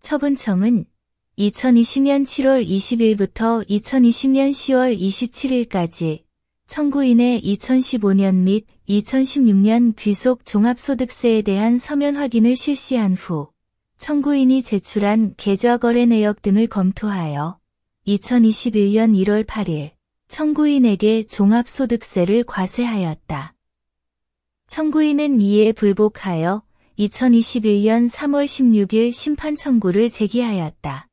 처분청은 2020년 7월 20일부터 2020년 10월 27일까지 청구인의 2015년 및 2016년 귀속 종합소득세에 대한 서면 확인을 실시한 후 청구인이 제출한 계좌거래 내역 등을 검토하여 2021년 1월 8일 청구인에게 종합소득세를 과세하였다. 청구인은 이에 불복하여 2021년 3월 16일 심판 청구를 제기하였다.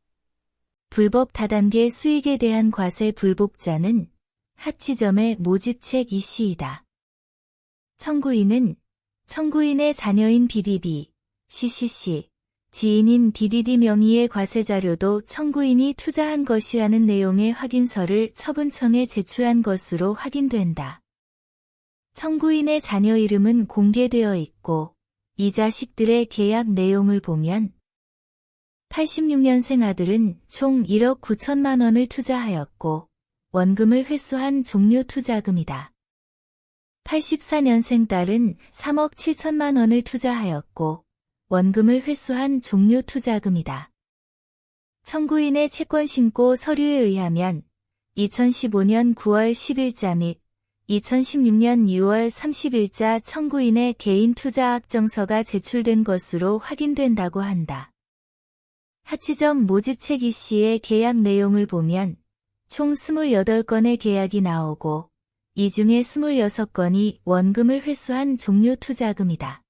불법 다단계 수익에 대한 과세 불복자는 하치점의 모집책 이씨이다. 청구인은 청구인의 자녀인 BBB, CCC, 지인인 DDD 명의의 과세 자료도 청구인이 투자한 것이라는 내용의 확인서를 처분청에 제출한 것으로 확인된다. 청구인의 자녀 이름은 공개되어 있고 이 자식들의 계약 내용을 보면 86년생 아들은 총 1억 9천만 원을 투자하였고 원금을 회수한 종료 투자금이다. 84년생 딸은 3억 7천만 원을 투자하였고 원금을 회수한 종료 투자금이다. 청구인의 채권 신고 서류에 의하면 2015년 9월 10일자 및 2016년 6월 30일자 청구인의 개인 투자 확정서가 제출된 것으로 확인된다고 한다. 하치점 모집책 이씨의 계약 내용을 보면 총 28건의 계약이 나오고 이 중에 26건이 원금을 회수한 종료 투자금이다.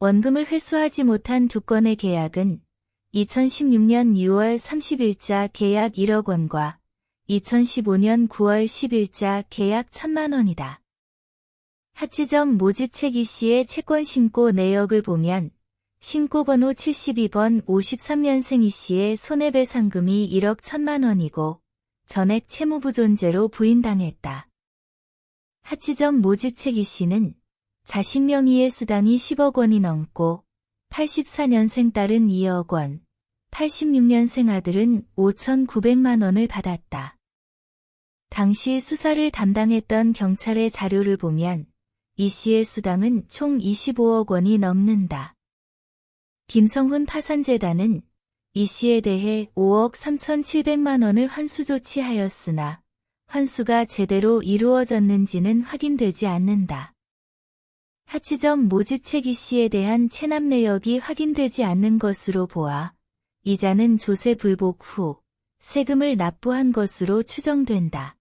원금을 회수하지 못한 두 건의 계약은 2016년 6월 30일자 계약 1억 원과 2015년 9월 10일자 계약 1천만 원이다. 하치점 모집책 이씨의 채권 신고 내역을 보면 신고번호 72번 53년생 이 씨의 손해배상금이 1억 1천만 원이고 전액 채무부 존재로 부인당했다. 하치점 모집책 이씨는 자신 명의의 수당이 10억 원이 넘고 84년생 딸은 2억 원, 86년생 아들은 5,900만 원을 받았다. 당시 수사를 담당했던 경찰의 자료를 보면 이 씨의 수당은 총 25억 원이 넘는다. 김성훈 파산재단은 이 씨에 대해 5억 3,700만 원을 환수 조치하였으나 환수가 제대로 이루어졌는지는 확인되지 않는다. 하치점 모집책 이 씨에 대한 체납 내역이 확인되지 않는 것으로 보아 이자는 조세 불복 후 세금을 납부한 것으로 추정된다.